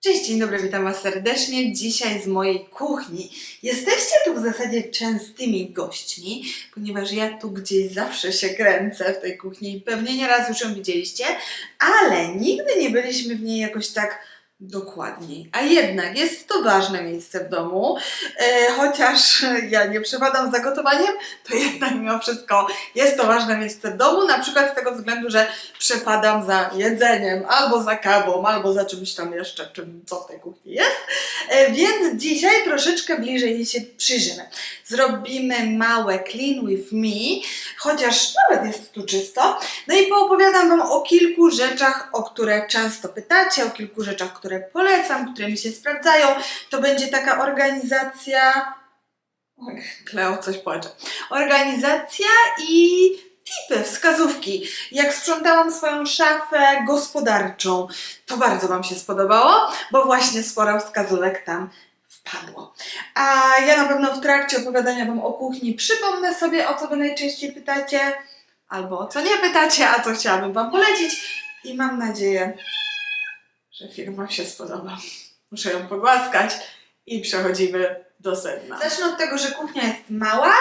Cześć, dzień dobry, witam Was serdecznie. Dzisiaj z mojej kuchni. Jesteście tu w zasadzie częstymi gośćmi, ponieważ ja tu gdzieś zawsze się kręcę w tej kuchni i pewnie nieraz już ją widzieliście, ale nigdy nie byliśmy w niej jakoś tak dokładniej. A jednak jest to ważne miejsce w domu, e, chociaż ja nie przepadam za gotowaniem, to jednak mimo wszystko jest to ważne miejsce w domu, na przykład z tego względu, że przepadam za jedzeniem, albo za kawą, albo za czymś tam jeszcze, czym, co w tej kuchni jest. E, Więc dzisiaj troszeczkę bliżej się przyjrzymy. Zrobimy małe clean with me, chociaż nawet jest tu czysto. No i poopowiadam Wam o kilku rzeczach, o które często pytacie, o kilku rzeczach, które polecam, które mi się sprawdzają. To będzie taka organizacja... Oj, Kleo coś płacze. Organizacja i tipy, wskazówki. Jak sprzątałam swoją szafę gospodarczą, to bardzo Wam się spodobało, bo właśnie sporo wskazówek tam wpadło. A ja na pewno w trakcie opowiadania Wam o kuchni przypomnę sobie, o co Wy najczęściej pytacie, albo o co nie pytacie, a co chciałabym Wam polecić. I mam nadzieję, że film Wam się spodoba. Muszę ją pogłaskać i przechodzimy do sedna. Zacznę od tego, że kuchnia jest mała,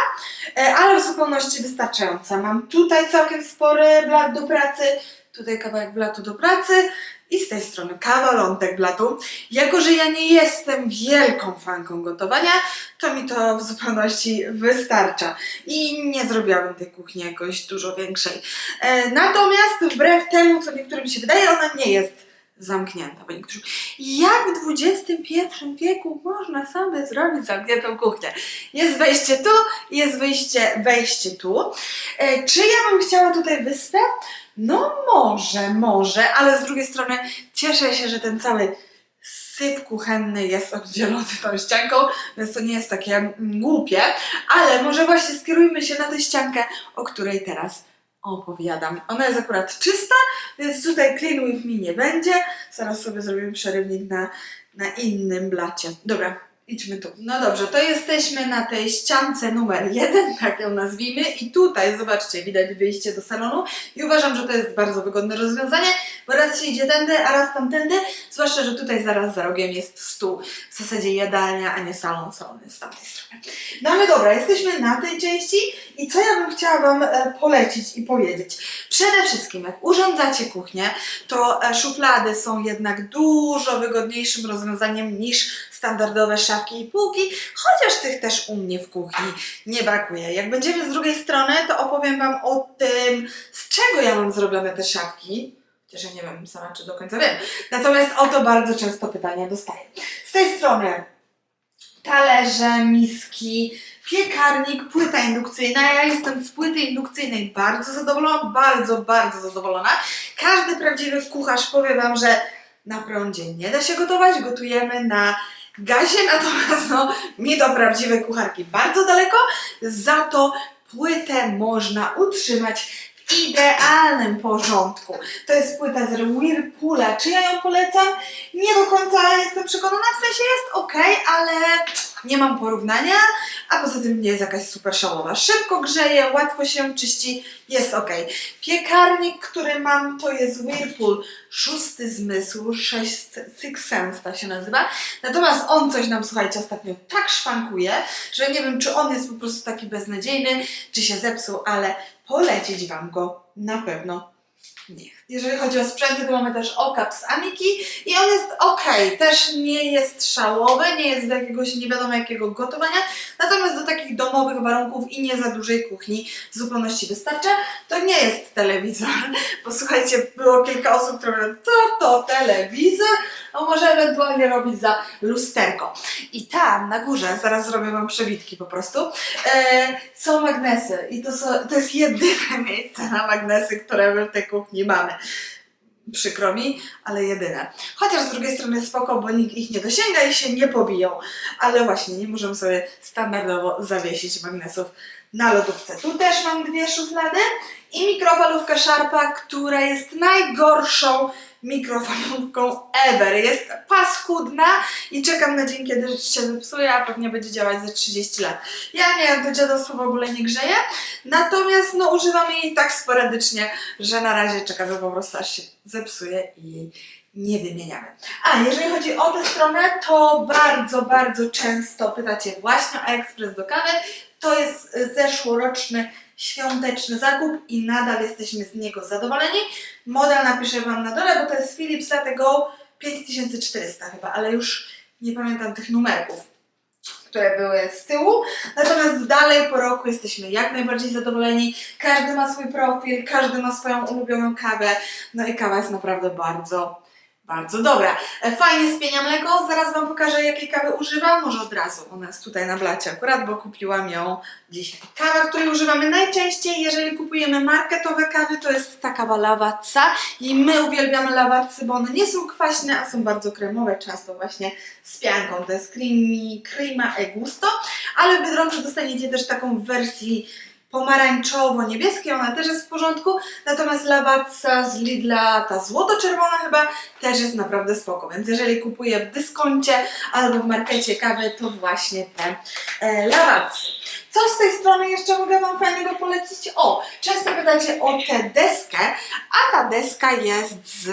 e, ale w zupełności wystarczająca. Mam tutaj całkiem spory blat do pracy, tutaj kawałek blatu do pracy i z tej strony kawalątek blatu. Jako, że ja nie jestem wielką fanką gotowania, to mi to w zupełności wystarcza. I nie zrobiłabym tej kuchni jakoś dużo większej. E, natomiast wbrew temu, co niektórym się wydaje, ona nie jest zamknięta. Bo niektórzy, jak w XXI wieku można sobie zrobić zamkniętą kuchnię? Jest wejście tu, jest wyjście, wejście tu. E, czy ja bym chciała tutaj wyspę? No może, może, ale z drugiej strony cieszę się, że ten cały syf kuchenny jest oddzielony tą ścianką, więc to nie jest takie głupie, ale może właśnie skierujmy się na tę ściankę, o której teraz opowiadam. Ona jest akurat czysta, więc tutaj clean with me nie będzie. Zaraz sobie zrobimy przerywnik na, na innym blacie. Dobra, idźmy tu. No dobrze, to jesteśmy na tej ściance numer jeden, tak ją nazwijmy. I tutaj, zobaczcie, widać wyjście do salonu. I uważam, że to jest bardzo wygodne rozwiązanie, bo raz się idzie tędy, a raz tamtędy. Zwłaszcza, że tutaj zaraz za rogiem jest stół. W zasadzie jadalnia, a nie salon. Salon jest z tamtej strony. No ale dobra, jesteśmy na tej części i co ja bym chciała Wam e, polecić i powiedzieć? Przede wszystkim, jak urządzacie kuchnię, to e, szuflady są jednak dużo wygodniejszym rozwiązaniem niż standardowe szafki i półki, chociaż tych też u mnie w kuchni nie brakuje. Jak będziemy z drugiej strony, to opowiem Wam o tym, z czego ja mam zrobione te szafki. Chociaż ja nie wiem sama, czy do końca wiem. Natomiast o to bardzo często pytania dostaję. Z tej strony talerze, miski, piekarnik, płyta indukcyjna. Ja jestem z płyty indukcyjnej bardzo zadowolona, bardzo, bardzo zadowolona. Każdy prawdziwy kucharz powie Wam, że na prądzie nie da się gotować, gotujemy na gazie, natomiast no, mi do prawdziwej kucharki bardzo daleko, za to płytę można utrzymać w idealnym porządku. To jest płyta z Whirlpoola. Czy ja ją polecam? Nie do końca jestem przekonana, w sensie jest ok, ale nie mam porównania, a poza tym nie jest jakaś super szałowa. Szybko grzeje, łatwo się czyści, jest ok. Piekarnik, który mam, to jest Whirlpool szósty zmysł, sześć, Six Sense tak się nazywa. Natomiast on coś nam, słuchajcie, ostatnio tak szwankuje, że nie wiem, czy on jest po prostu taki beznadziejny, czy się zepsuł, ale polecić Wam go na pewno. Jeżeli chodzi o sprzęty, to mamy też okap z Amiki i on jest ok, też nie jest szałowy, nie jest do jakiegoś nie wiadomo jakiego gotowania, natomiast do takich domowych warunków i nie za dużej kuchni w zupełności wystarcza. To nie jest telewizor, bo słuchajcie, było kilka osób, które mówią, to to telewizor, a może ewentualnie robić za lusterko. I tam na górze, zaraz zrobię Wam przewitki po prostu, e, są magnesy i to, są, to jest jedyne miejsce na magnesy, które w tej kuchni mamy. Przykro mi, ale jedyne. Chociaż z drugiej strony spoko, bo nikt ich nie dosięga i się nie pobiją. Ale właśnie, nie możemy sobie standardowo zawiesić magnesów na lodówce. Tu też mam dwie szuflady i mikrofalówka Sharpa, która jest najgorszą mikrofalówką ever. Jest paskudna i czekam na dzień, kiedy się zepsuje, a pewnie będzie działać za 30 lat. Ja nie, to dziadostwo w ogóle nie grzeje, natomiast no używam jej tak sporadycznie, że na razie czekam, że po prostu aż się zepsuje i jej nie wymieniamy. A jeżeli chodzi o tę stronę, to bardzo, bardzo często pytacie właśnie o ekspres do kawy. To jest zeszłoroczny świąteczny zakup i nadal jesteśmy z niego zadowoleni. Model napiszę Wam na dole, bo to jest Philips Latego 5400 chyba, ale już nie pamiętam tych numerków, które były z tyłu. Natomiast dalej po roku jesteśmy jak najbardziej zadowoleni. Każdy ma swój profil, każdy ma swoją ulubioną kawę. No i kawa jest naprawdę bardzo, bardzo dobra. E, Fajnie spienia mleko. Zaraz Wam pokażę, jakiej kawy używam. Może od razu. Ona jest tutaj na blacie akurat, bo kupiłam ją dzisiaj. Kawa, której używamy najczęściej, jeżeli kupujemy marketowe kawy, to jest ta kawa Lavazza. I my uwielbiamy Lavazzy, bo one nie są kwaśne, a są bardzo kremowe, często właśnie z pianką. To jest creamy, crema e gusto. Ale w Biedronce dostaniecie też taką w wersji pomarańczowo-niebieskiej, ona też jest w porządku, natomiast Lavazza z Lidla, ta złoto-czerwona chyba, też jest naprawdę spoko, więc jeżeli kupuję w dyskoncie albo w markecie kawy, to właśnie te e. Co z tej strony jeszcze mogę Wam fajnego polecić? O, często pytacie o tę deskę, a ta deska jest z...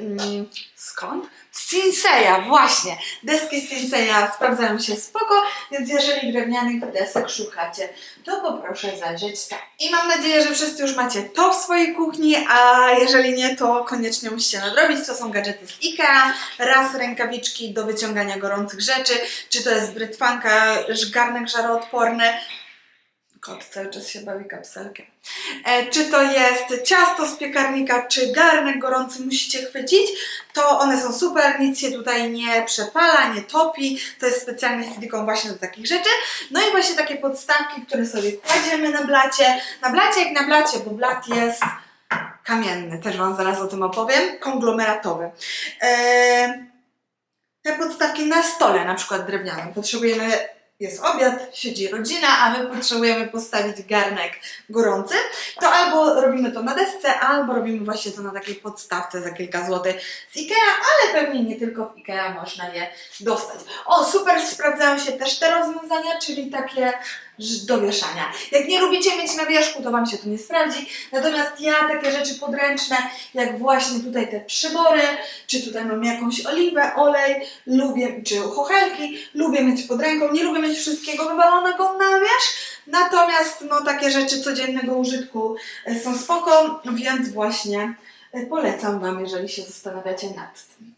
Mm, skąd? Z Cinseya, właśnie. Deski z Cinseya sprawdzają się spoko, więc jeżeli drewnianych desek szukacie, to poproszę zajrzeć tam. I mam nadzieję, że wszyscy już macie to w swojej kuchni, a jeżeli nie, to koniecznie musicie nadrobić. To są gadżety z IKEA, raz rękawiczki do wyciągania gorących rzeczy, czy to jest brytwanka, garnek żaroodporny, Kot cały czas się bawi kapselkiem. E, czy to jest ciasto z piekarnika, czy garnek gorący musicie chwycić, to one są super, nic się tutaj nie przepala, nie topi. To jest specjalnie silikon właśnie do takich rzeczy. No i właśnie takie podstawki, które sobie kładziemy na blacie. Na blacie jak na blacie, bo blat jest kamienny, też Wam zaraz o tym opowiem, konglomeratowy. E, te podstawki na stole, na przykład drewnianym, potrzebujemy jest obiad, siedzi rodzina, a my potrzebujemy postawić garnek gorący, to albo robimy to na desce, albo robimy właśnie to na takiej podstawce za kilka złotych z Ikea, ale pewnie nie tylko w Ikea można je dostać. O, super sprawdzają się też te rozwiązania, czyli takie do wieszania. Jak nie lubicie mieć na wierzchu, to Wam się to nie sprawdzi, natomiast ja takie rzeczy podręczne, jak właśnie tutaj te przybory, czy tutaj mam jakąś oliwę, olej, lubię, czy chochelki, lubię mieć pod ręką, nie lubię mieć wszystkiego wywalonego na wierzch, natomiast no takie rzeczy codziennego użytku e, są spoko, więc właśnie e, polecam Wam, jeżeli się zastanawiacie nad tym.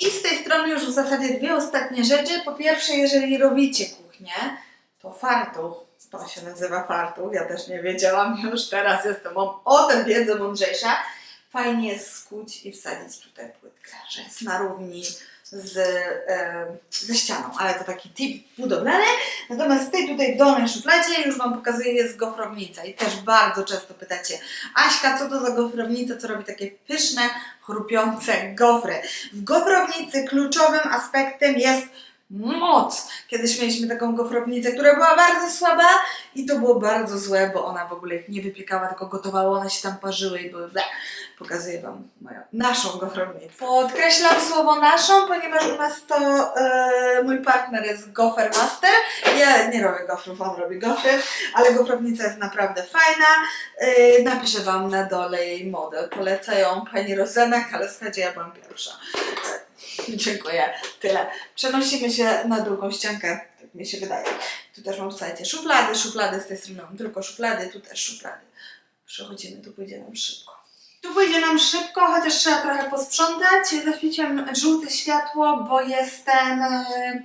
I z tej strony już w zasadzie dwie ostatnie rzeczy. Po pierwsze, jeżeli robicie kuchnię, to fartuch. To się nazywa fartuch, ja też nie wiedziałam, już teraz jestem o, o tę wiedzę mądrzejsza. Fajnie jest skuć i wsadzić tutaj płytkę, że jest na równi z, e, ze ścianą, ale to taki tip budowlany. Natomiast w tej tutaj dolnej szufladzie już Wam pokazuję jest gofrownica i też bardzo często pytacie Aśka, co to za gofrownica, co robi takie pyszne, chrupiące gofry. W gofrownicy kluczowym aspektem jest moc. Kiedyś mieliśmy taką gofrownicę, która była bardzo słaba i to było bardzo złe, bo ona w ogóle ich nie wypiekała, tylko gotowała, one się tam parzyły i były ble. Pokazuję Wam moją, naszą gofrownicę. Podkreślam słowo naszą, ponieważ u nas to e, mój partner jest gofer master. Ja nie robię gofrów, on robi gofry, ale gofrownica jest naprawdę fajna. E, napiszę Wam na dole jej model. Poleca ją pani Rozenek, ale słuchajcie, ja byłam pierwsza. E, Dziękuję. Tyle. Przenosimy się na drugą ściankę, tak mi się wydaje. Tu też mam, słuchajcie, szuflady, szuflady z tej strony mam tylko szuflady, tu też szuflady. Przechodzimy, tu pójdzie nam szybko. Tu pójdzie nam szybko, chociaż trzeba trochę posprzątać. Zaświeciłam żółte światło, bo jestem... e,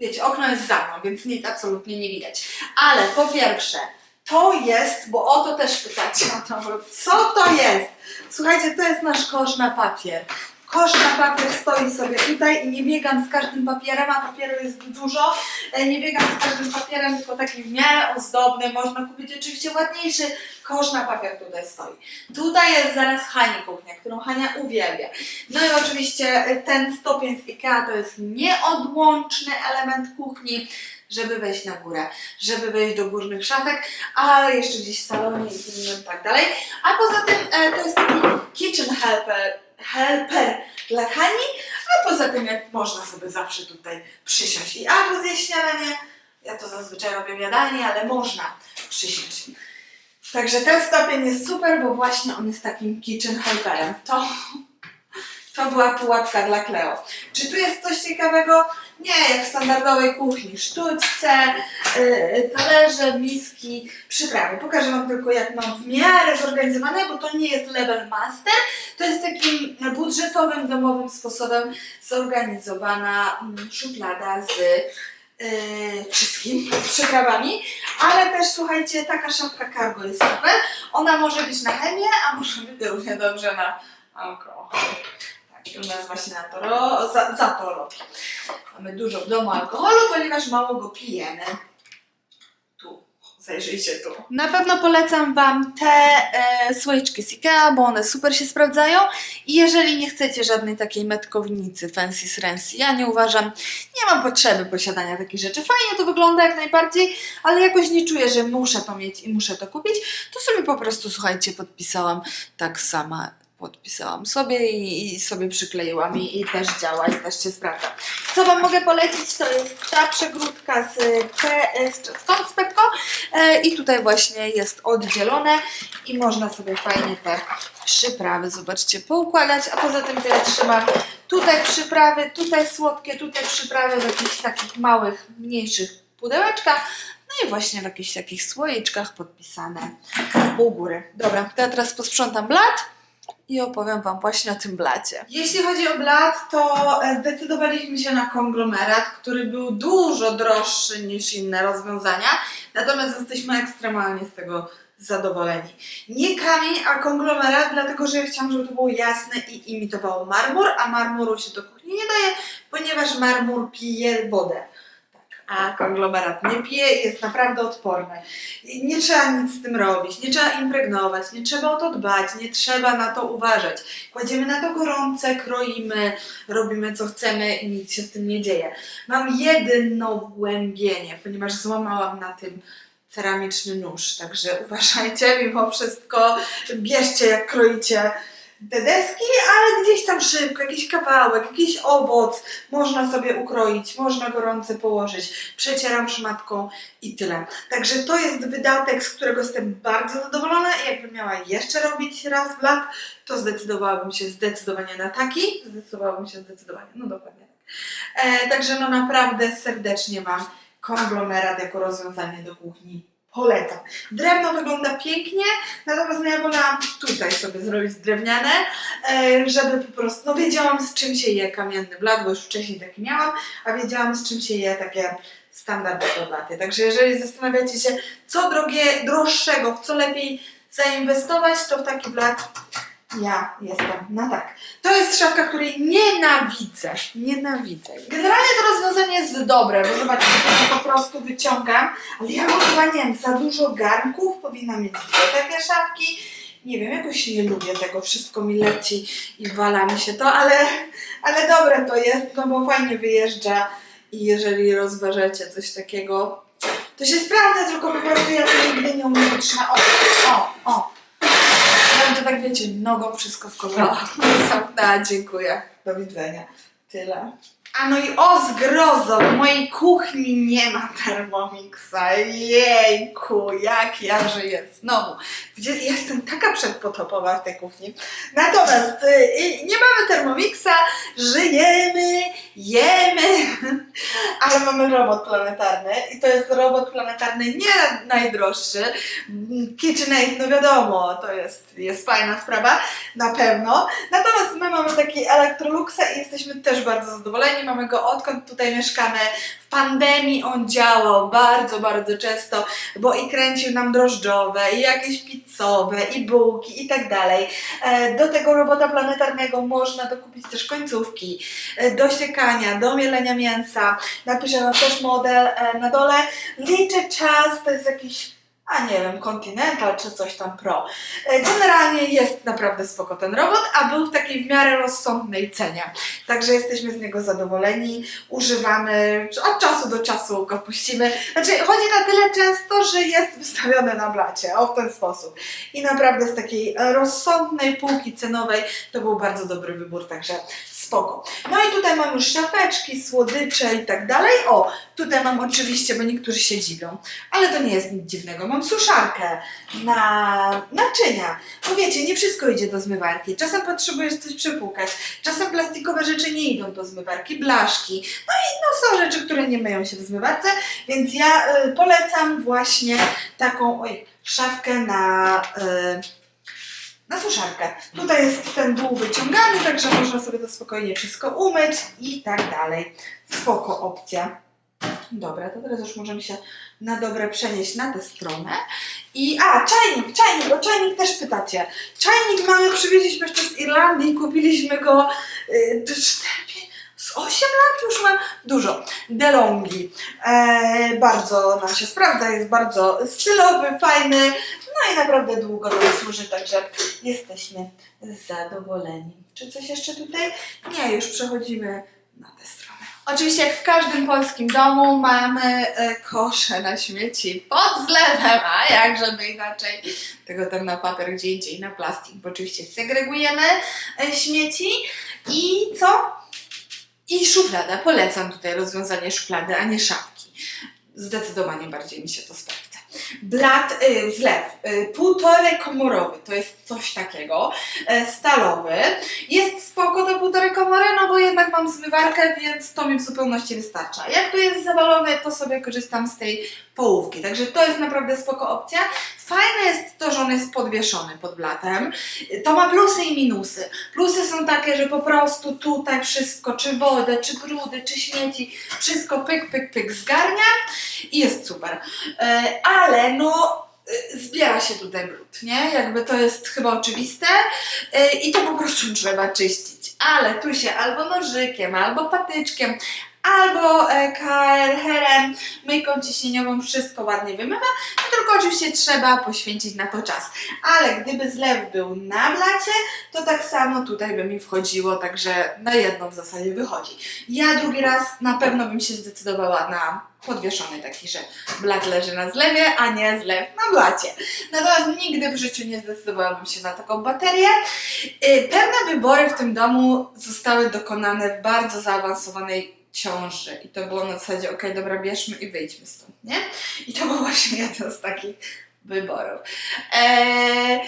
Wiecie, okno jest za mną, więc nic absolutnie nie widać. Ale po pierwsze, to jest, bo o to też pytacie, o to, co to jest? Słuchajcie, to jest nasz kosz na papier. Kosz na papier stoi sobie tutaj i nie biegam z każdym papierem, a papieru jest dużo. E, Nie biegam z każdym papierem, tylko taki w miarę ozdobny. Można kupić oczywiście ładniejszy. Kosz na papier tutaj stoi. Tutaj jest zaraz Hani kuchnia, którą Hania uwielbia. No i oczywiście e, ten stopień z IKEA to jest nieodłączny element kuchni, żeby wejść na górę, żeby wejść do górnych szafek, a jeszcze gdzieś w salonie i tak dalej. A poza tym e, to jest taki kitchen helper, helper dla Hani, a poza tym jak można sobie zawsze tutaj przysiąść i albo zjeść śniadanie, ja to zazwyczaj robię w jadalni, ale można przysiąść. Także ten stopień jest super, bo właśnie on jest takim kitchen helperem. To, To była pułapka dla Kleo. Czy tu jest coś ciekawego? Nie, jak w standardowej kuchni. Sztućce, yy, talerze, miski, przyprawy. Pokażę Wam tylko, jak mam w miarę zorganizowane, bo to nie jest level master. To jest takim budżetowym, domowym sposobem zorganizowana mm, szuflada z yy, wszystkim przyprawami, ale też słuchajcie, taka szafka cargo jest super. Ona może być na chemię, a może być równie dobrze na alkohol. Tak, u nas właśnie na to za, za to robi. Mamy dużo w domu alkoholu, ponieważ mało go pijemy. Zajrzyjcie tu. Na pewno polecam Wam te e, słoiczki z Ikea, bo one super się sprawdzają. I jeżeli nie chcecie żadnej takiej metkownicy fancy srency, ja nie uważam, nie mam potrzeby posiadania takich rzeczy. Fajnie to wygląda jak najbardziej, ale jakoś nie czuję, że muszę to mieć i muszę to kupić. To sobie po prostu, słuchajcie, podpisałam tak sama. Podpisałam sobie i, i sobie przykleiłam i, i też działa i też się sprawdza. Co Wam mogę polecić, to jest ta przegródka z, P, z stąd e, i tutaj właśnie jest oddzielone i można sobie fajnie te przyprawy, zobaczcie, poukładać, a poza tym ja trzymam tutaj przyprawy, tutaj słodkie, tutaj przyprawy w jakichś takich małych, mniejszych pudełeczkach, no i właśnie w jakichś takich słoiczkach podpisane u góry. Dobra, to ja teraz posprzątam blat i opowiem Wam właśnie o tym blacie. Jeśli chodzi o blat, to e, zdecydowaliśmy się na konglomerat, który był dużo droższy niż inne rozwiązania, natomiast jesteśmy ekstremalnie z tego zadowoleni. Nie kamień, a konglomerat, dlatego że ja chciałam, żeby to było jasne i imitowało marmur, a marmuru się do kuchni nie daje, ponieważ marmur pije wodę. A konglomerat nie pije jest naprawdę odporny. Nie trzeba nic z tym robić, nie trzeba impregnować, nie trzeba o to dbać, nie trzeba na to uważać. Kładziemy na to gorące, kroimy, robimy co chcemy i nic się z tym nie dzieje. Mam jedno wgłębienie, ponieważ złamałam na tym ceramiczny nóż, także uważajcie, mimo wszystko bierzcie jak kroicie te deski, ale gdzieś tam szybko, jakiś kawałek, jakiś owoc można sobie ukroić, można gorące położyć. Przecieram szmatką i tyle. Także to jest wydatek, z którego jestem bardzo zadowolona i jakbym miała jeszcze robić raz w lat, to zdecydowałabym się zdecydowanie na taki. Zdecydowałabym się zdecydowanie, no dokładnie tak. E, także no naprawdę serdecznie Wam konglomerat jako rozwiązanie do kuchni polecam. Drewno wygląda pięknie, natomiast no ja wolałam tutaj sobie zrobić drewniane, e, żeby po prostu, no wiedziałam z czym się je kamienny blat, bo już wcześniej taki miałam, a wiedziałam z czym się je takie standardowe blaty. Także jeżeli zastanawiacie się, co drogie, droższego, w co lepiej zainwestować, to w taki blat ja jestem na tak. To jest szafka, której nienawidzę. Nienawidzę. Generalnie to rozwiązanie jest dobre, bo zobaczcie, to po prostu wyciągam, ale ja mam chyba, nie wiem, za dużo garnków, powinna mieć dwie takie szafki. Nie wiem, jakoś nie lubię tego, wszystko mi leci i wala mi się to, ale, ale dobre to jest, no bo fajnie wyjeżdża i jeżeli rozważacie coś takiego, to się sprawdza, tylko po prostu ja to nigdy nie umiem. O, o, o. To tak wiecie, nogą wszystko wkorzała. Zamknęła, dziękuję. Do widzenia. Tyle. A no i o zgrozo, w mojej kuchni nie ma Thermomixa. Jejku, jak ja żyję znowu. Jestem taka przedpotopowa w tej kuchni. Natomiast y, nie mamy Thermomixa, żyjemy, jemy, ale mamy robot planetarny i to jest robot planetarny nie najdroższy. KitchenAid, no wiadomo, to jest, jest fajna sprawa, na pewno. Natomiast my mamy taki Electroluxa i jesteśmy też bardzo zadowoleni. Mamy go odkąd tutaj mieszkamy. W pandemii on działał bardzo, bardzo często, bo i kręcił nam drożdżowe, i jakieś pizzowe, i bułki, i tak dalej. E, Do tego robota planetarnego można dokupić też końcówki e, do siekania, do mielenia mięsa. Napiszę Wam też model e, na dole. Liczę czas, to jest jakiś a nie wiem, Continental czy coś tam Pro. E, Generalnie jest naprawdę spoko ten robot, a był w takiej w miarę rozsądnej cenie. Także jesteśmy z niego zadowoleni, używamy, od czasu do czasu go puścimy. Znaczy chodzi na tyle często, że jest wystawiony na blacie, o w ten sposób. I naprawdę z takiej rozsądnej półki cenowej to był bardzo dobry wybór, także spoko. No i tutaj mam już szafeczki, słodycze i tak dalej. O, tutaj mam oczywiście, bo niektórzy się dziwią, ale to nie jest nic dziwnego. Mam suszarkę na naczynia. Bo wiecie, nie wszystko idzie do zmywarki. Czasem potrzebujesz coś przepłukać, czasem plastikowe rzeczy nie idą do zmywarki, blaszki. No i no, są rzeczy, które nie myją się w zmywarce, więc ja y, polecam właśnie taką oj, szafkę na, y, na suszarkę. Tutaj jest ten dół wyciągany, także można sobie to spokojnie wszystko umyć i tak dalej. Spoko opcja. Dobra, to teraz już możemy się na dobre przenieść na tę stronę. I a, czajnik, czajnik, o czajnik też pytacie. Czajnik mamy, przywieźliśmy jeszcze z Irlandii, kupiliśmy go y, 4, 5, z 8 lat już mam dużo. DeLonghi. E, bardzo nam się sprawdza, jest bardzo stylowy, fajny, no i naprawdę długo nam służy, także jesteśmy zadowoleni. Czy coś jeszcze tutaj? Nie, już przechodzimy na tę stronę. Oczywiście jak w każdym polskim domu mamy e, kosze na śmieci pod zlewem, a jak żeby inaczej. Tego tam na papier gdzie indziej, na plastik, bo oczywiście segregujemy e, śmieci. I co? I szuflada. Polecam tutaj rozwiązanie szuflady, a nie szafki. Zdecydowanie bardziej mi się to sprawdza. Blat, y, zlew, y, komorowy, to jest coś takiego, e, stalowy. Jest spoko do półtorej komory, no bo jednak mam zmywarkę, więc to mi w zupełności wystarcza. Jak tu jest zawalone, to sobie korzystam z tej połówki, także to jest naprawdę spoko opcja. Fajne jest to, że on jest podwieszony pod blatem. To ma plusy i minusy. Plusy są takie, że po prostu tutaj wszystko, czy wodę, czy brudy, czy śmieci, wszystko pyk, pyk, pyk zgarnia i jest super. E, ale no zbiera się tutaj brud, nie? Jakby to jest chyba oczywiste e, i to po prostu trzeba czyścić. Ale tu się albo nożykiem, albo patyczkiem, albo e, KRR-em, myjką ciśnieniową wszystko ładnie wymywa, no tylko oczywiście trzeba poświęcić na to czas. Ale gdyby zlew był na blacie, to tak samo tutaj by mi wchodziło, także na jedno w zasadzie wychodzi. Ja drugi raz na pewno bym się zdecydowała na podwieszony taki, że blat leży na zlewie, a nie zlew na blacie. Natomiast nigdy w życiu nie zdecydowałabym się na taką baterię. Y, Pewne wybory w tym domu zostały dokonane w bardzo zaawansowanej ciąży i to było na zasadzie, okej, dobra, bierzmy i wyjdźmy stąd, nie? I to był właśnie jeden z takich wyborów. Eee,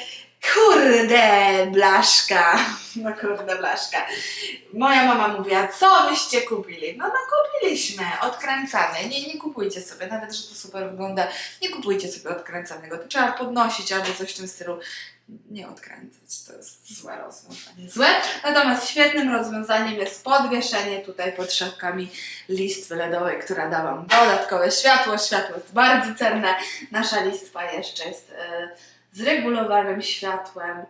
kurde, blaszka. No kurde, blaszka. Moja mama mówiła, co wyście kupili? No, no kupiliśmy, odkręcane. Nie, nie kupujcie sobie, nawet, że to super wygląda, nie kupujcie sobie odkręcanego. To trzeba podnosić albo coś w tym stylu. Nie odkręcać, to jest złe rozwiązanie. Złe. Natomiast świetnym rozwiązaniem jest podwieszenie tutaj pod szafkami listwy LEDowej, która da Wam dodatkowe światło. Światło jest bardzo cenne. Nasza listwa jeszcze jest e, z regulowanym światłem,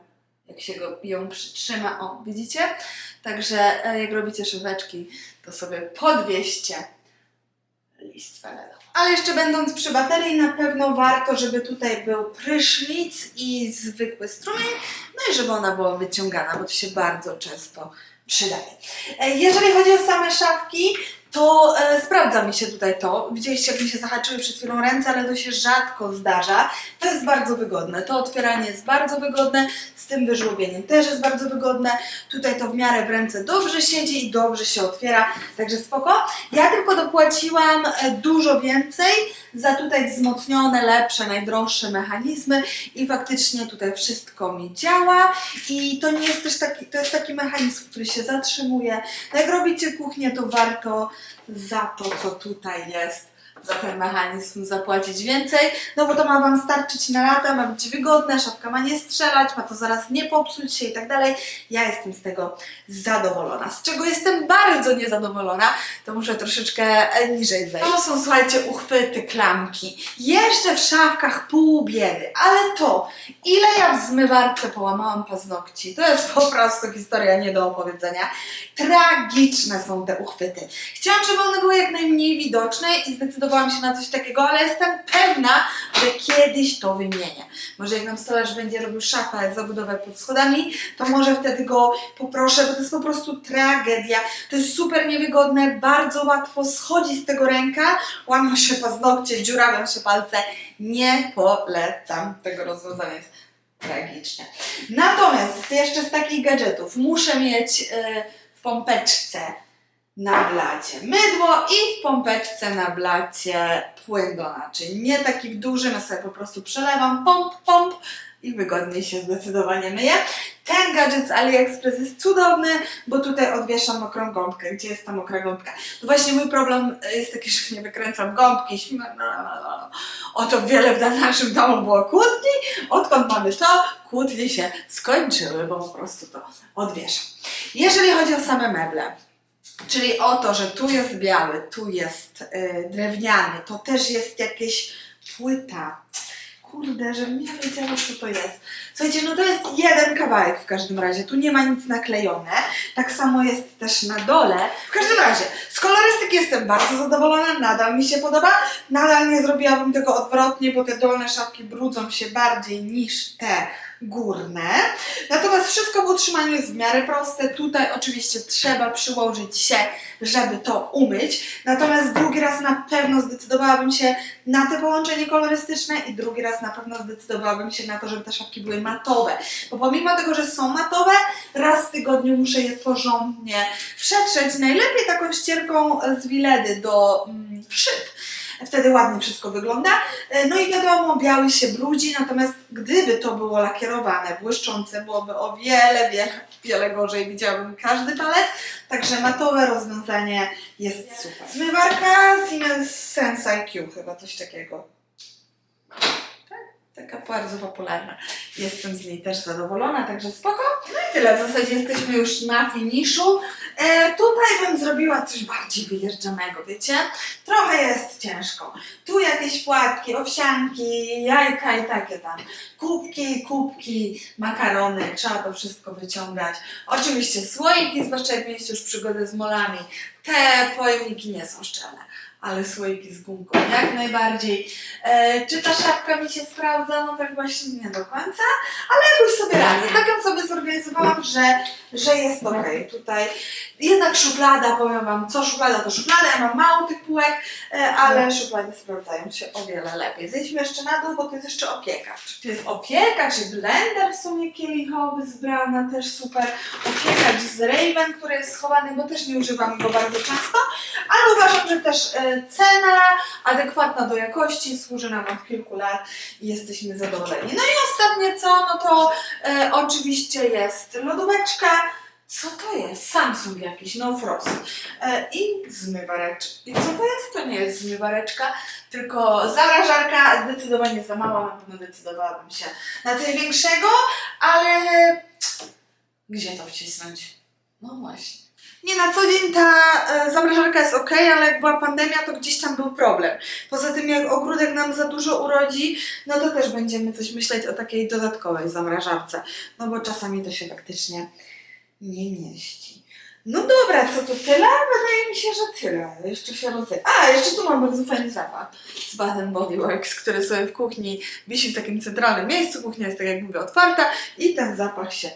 jak się go, ją przytrzyma. O, widzicie? Także e, jak robicie szafeczki, to sobie podwieźcie Ale jeszcze będąc przy baterii, na pewno warto, żeby tutaj był prysznic i zwykły strumień, no i żeby ona była wyciągana, bo to się bardzo często przydaje. E, Jeżeli chodzi o same szafki, to e, sprawdza mi się tutaj to. Widzieliście, jak mi się zahaczyły przed chwilą ręce, ale to się rzadko zdarza. To jest bardzo wygodne. To otwieranie jest bardzo wygodne, z tym wyżłobieniem też jest bardzo wygodne. Tutaj to w miarę w ręce dobrze siedzi i dobrze się otwiera, także spoko. Ja tylko dopłaciłam e, dużo więcej za tutaj wzmocnione, lepsze, najdroższe mechanizmy i faktycznie tutaj wszystko mi działa i to nie jest też taki, to jest taki mechanizm, który się zatrzymuje. No Jak robicie kuchnię, to warto za to, co tutaj jest, za ten mechanizm zapłacić więcej, no bo to ma Wam starczyć na lata, ma być wygodne, szafka ma nie strzelać, ma to zaraz nie popsuć się i tak dalej. Ja jestem z tego zadowolona. Z czego jestem bardzo niezadowolona, to muszę troszeczkę e, niżej zejść. To są, słuchajcie, uchwyty, klamki. Jeszcze w szafkach pół biedy, ale to, ile ja w zmywarce połamałam paznokci, to jest po prostu historia nie do opowiedzenia. Tragiczne są te uchwyty. Chciałam, żeby one były jak najmniej widoczne i zdecydowałam się na coś takiego, ale jestem pewna, że kiedyś to wymienię. Może jak nam stolarz będzie robił szafę, zabudowę pod schodami, to może wtedy go poproszę, bo to jest po prostu tragedia. To jest super niewygodne, bardzo łatwo schodzi z tego ręka, łamią się paznokcie, dziurawią się palce. Nie polecam tego rozwiązania. Jest tragiczne. Natomiast jeszcze z takich gadżetów muszę mieć e, w pompeczce na blacie mydło i w pompeczce na blacie płyn do naczyń. Nie taki duży, ja sobie po prostu przelewam, pomp, pomp i wygodniej się zdecydowanie myję. Ten gadżet z AliExpress jest cudowny, bo tutaj odwieszam mokrą gąbkę. Gdzie jest ta mokra gąbka? No właśnie mój problem jest taki, że nie wykręcam gąbki. śmie- O to wiele w naszym domu było kłótni. Odkąd mamy to, kłótnie się skończyły, bo po prostu to odwieszam. Jeżeli chodzi o same meble, czyli o to, że tu jest biały, tu jest y, drewniany, to też jest jakieś płyta. Kurde, żebym nie wiedziała, co to jest. Słuchajcie, no to jest jeden kawałek w każdym razie, tu nie ma nic naklejone. Tak samo jest też na dole. W każdym razie, z kolorystyki jestem bardzo zadowolona, nadal mi się podoba. Nadal nie zrobiłabym tego odwrotnie, bo te dolne szafki brudzą się bardziej niż te górne. Natomiast wszystko w utrzymaniu jest w miarę proste. Tutaj oczywiście trzeba przyłożyć się, żeby to umyć. Natomiast drugi raz na pewno zdecydowałabym się na te połączenie kolorystyczne i drugi raz na pewno zdecydowałabym się na to, żeby te szafki były matowe. Bo pomimo tego, że są matowe, raz w tygodniu muszę je porządnie przetrzeć. Najlepiej taką ścierką z Wiledy do mm, szyb. Wtedy ładnie wszystko wygląda. E, No i wiadomo, biały się brudzi, natomiast gdyby to było lakierowane, błyszczące, byłoby o wiele, wiele, wiele gorzej. Widziałabym każdy palec. Także matowe rozwiązanie jest super. Zmywarka Siemens Sense IQ, chyba coś takiego. Tak, Taka bardzo popularna. Jestem z niej też zadowolona, także spoko. No i tyle, w zasadzie jesteśmy już na finiszu. E, tutaj bym zrobiła coś bardziej wyjeżdżanego, wiecie? Trochę jest ciężko. Tu jakieś płatki, owsianki, jajka i takie tam. Kubki, kubki, makarony, trzeba to wszystko wyciągać. Oczywiście słoiki, zwłaszcza jak mieliście już przygodę z molami. Te pojemniki nie są szczelne, ale słoiki z gumką jak najbardziej. E, czy ta szafka mi się sprawdza? No tak właśnie nie do końca, ale jakoś sobie radzę. Tak ją sobie zorganizowałam, że, że jest ok. Tutaj jednak szuflada, powiem Wam, co szuflada to szuflada, ja mam mało tych półek, e, ale szuflady sprawdzają się o wiele lepiej. Zejdźmy jeszcze na dół, bo to jest jeszcze opieka. Czy to jest opieka, czy blender w sumie kielichowy z Brauna, też super. Opiekacz z Raven, który jest schowany, bo też nie używam go bardzo często, ale uważam, że też e, cena adekwatna do jakości, służy nam od kilku lat i jesteśmy zadowoleni. No i ostatnie co, no to e, oczywiście jest lodóweczka, co to jest? Samsung jakiś, no frost. E, I zmywareczka. I co to jest? To nie jest zmywareczka, tylko zamrażarka. Zdecydowanie za mała, na pewno decydowałabym się na coś większego, ale gdzie to wcisnąć? No właśnie. Nie, na co dzień ta e, zamrażarka jest ok, ale jak była pandemia, to gdzieś tam był problem. Poza tym, jak ogródek nam za dużo urodzi, no to też będziemy coś myśleć o takiej dodatkowej zamrażarce. No bo czasami to się faktycznie nie mieści. No dobra, co to tyle? Wydaje mi się, że tyle. Jeszcze się rozejdę. A, jeszcze tu mam bardzo fajny zapach z Bath Body Works, który sobie w kuchni wisi w takim centralnym miejscu. Kuchnia jest, tak jak mówię, otwarta i ten zapach się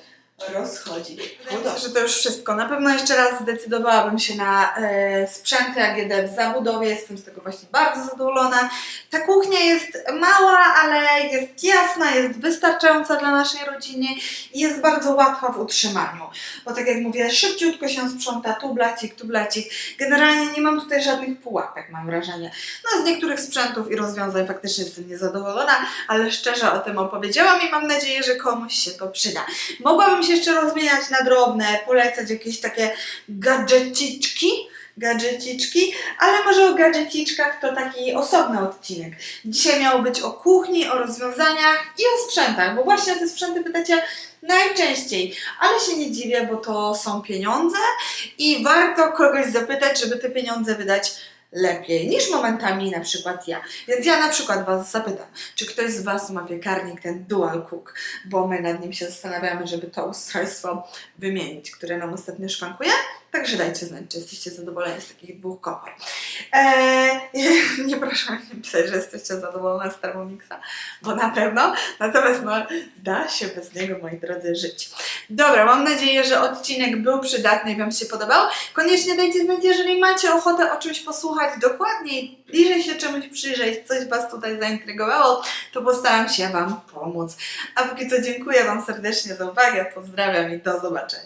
rozchodzi. Wydaje mi się, że to już wszystko. Na pewno jeszcze raz zdecydowałabym się na e, sprzęty AGD w zabudowie. Jestem z tego właśnie bardzo zadowolona. Ta kuchnia jest mała, ale jest jasna, jest wystarczająca dla naszej rodziny i jest bardzo łatwa w utrzymaniu. Bo tak jak mówię, szybciutko się sprząta, tu blacik, tu blacik. Generalnie nie mam tutaj żadnych pułapek, mam wrażenie. No z niektórych sprzętów i rozwiązań faktycznie jestem niezadowolona, ale szczerze o tym opowiedziałam i mam nadzieję, że komuś się to przyda. Mogłabym się jeszcze rozmieniać na drobne, polecać jakieś takie gadżeciczki, gadżeciczki, ale może o gadżeciczkach to taki osobny odcinek. Dzisiaj miało być o kuchni, o rozwiązaniach i o sprzętach, bo właśnie o te sprzęty pytacie najczęściej, ale się nie dziwię, bo to są pieniądze i warto kogoś zapytać, żeby te pieniądze wydać lepiej niż momentami na przykład ja. Więc ja na przykład Was zapytam, czy ktoś z Was ma piekarnik ten Dual Cook, bo my nad nim się zastanawiamy, żeby to ustrojstwo wymienić, które nam ostatnio szwankuje. Także dajcie znać, czy jesteście zadowoleni z takich dwóch kopii. Eee, nie proszę mnie pisać, że jesteście zadowolone z Thermomixa, bo na pewno. Natomiast no, da się bez niego, moi drodzy, żyć. Dobra, mam nadzieję, że odcinek był przydatny i Wam się podobał. Koniecznie dajcie znać, jeżeli macie ochotę o czymś posłuchać dokładniej, bliżej się czemuś przyjrzeć, coś Was tutaj zaintrygowało, to postaram się Wam pomóc. A póki co dziękuję Wam serdecznie za uwagę, pozdrawiam i do zobaczenia.